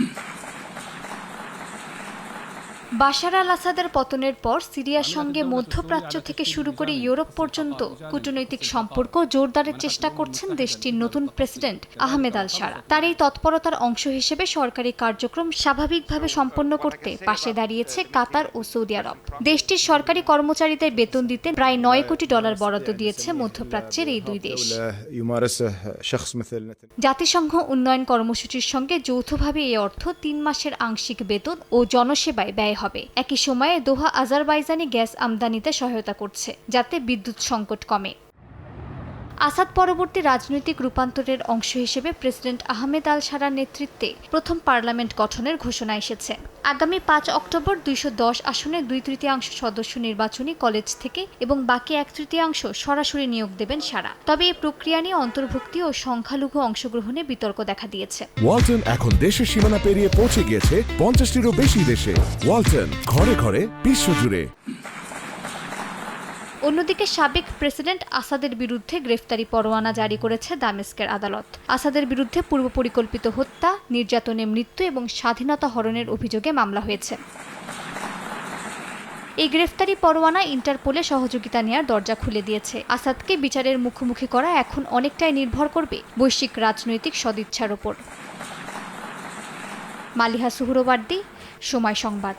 Thank you. Bashar আল আসাদের পতনের পর সিরিয়ার সঙ্গে মধ্যপ্রাচ্য থেকে শুরু করে ইউরোপ পর্যন্ত কূটনৈতিক সম্পর্ক জোরদারের চেষ্টা করছেন। দেশটির নতুন প্রেসিডেন্ট আহমেদ আল সারা তার এই তৎপরতার অংশ হিসেবে সরকারি কার্যক্রম স্বাভাবিকভাবে সম্পন্ন করতে পাশে দাঁড়িয়েছে কাতার ও সৌদি আরব। দেশটির সরকারি কর্মচারীদের বেতন দিতে প্রায় নয় কোটি ডলার বরাদ্দ দিয়েছে মধ্যপ্রাচ্যের এই দুই দেশ। জাতিসংঘ উন্নয়ন কর্মসূচির সঙ্গে যৌথভাবে এই অর্থ তিন মাসের আংশিক বেতন ও জনসেবায় ব্যয় হবে। একই সময়ে দোহা আজারবাইজানি গ্যাস আমদানিতে সহায়তা করছে যাতে বিদ্যুৎ সংকট কমে। আসাদ পরবর্তী রাজনৈতিক রূপান্তরের অংশ হিসেবে প্রেসিডেন্ট আহমেদ আল সারার নেতৃত্বে প্রথম পার্লামেন্ট গঠনের ঘোষণা এসেছে। আগামী পাঁচ অক্টোবর দুইশো দশ আসনে দুই তৃতীয়াংশ সদস্য নির্বাচনী কলেজ থেকে এবং বাকি এক তৃতীয়াংশ সরাসরি নিয়োগ দেবেন সারা। তবে এই প্রক্রিয়া নিয়ে অন্তর্ভুক্তি ও সংখ্যালঘু অংশগ্রহণে বিতর্ক দেখা দিয়েছে। ওয়ালটন এখন দেশের সীমানা পেরিয়ে পৌঁছে গিয়েছে পঞ্চাশটিরও বেশি দেশে। ওয়ালটন ঘরে ঘরে বিশ্বজুড়ে অন্যদিকে সাবেক প্রেসিডেন্ট আসাদের বিরুদ্ধে গ্রেফতারি পরোয়ানা জারি করেছে দামেস্কের আদালত। আসাদের বিরুদ্ধে পূর্ব পরিকল্পিত হত্যা নির্যাতনে মৃত্যু এবং স্বাধীনতা হরণের অভিযোগে মামলা হয়েছে। এই গ্রেফতারি পরোয়ানা ইন্টারপোলে সহযোগিতা নেওয়ার দরজা খুলে দিয়েছে। আসাদকে বিচারের মুখোমুখি করা এখন অনেকটাই নির্ভর করবে বৈশ্বিক রাজনৈতিক সদিচ্ছার ওপর। মালিহা সুহুরবার্দি সময় সংবাদ।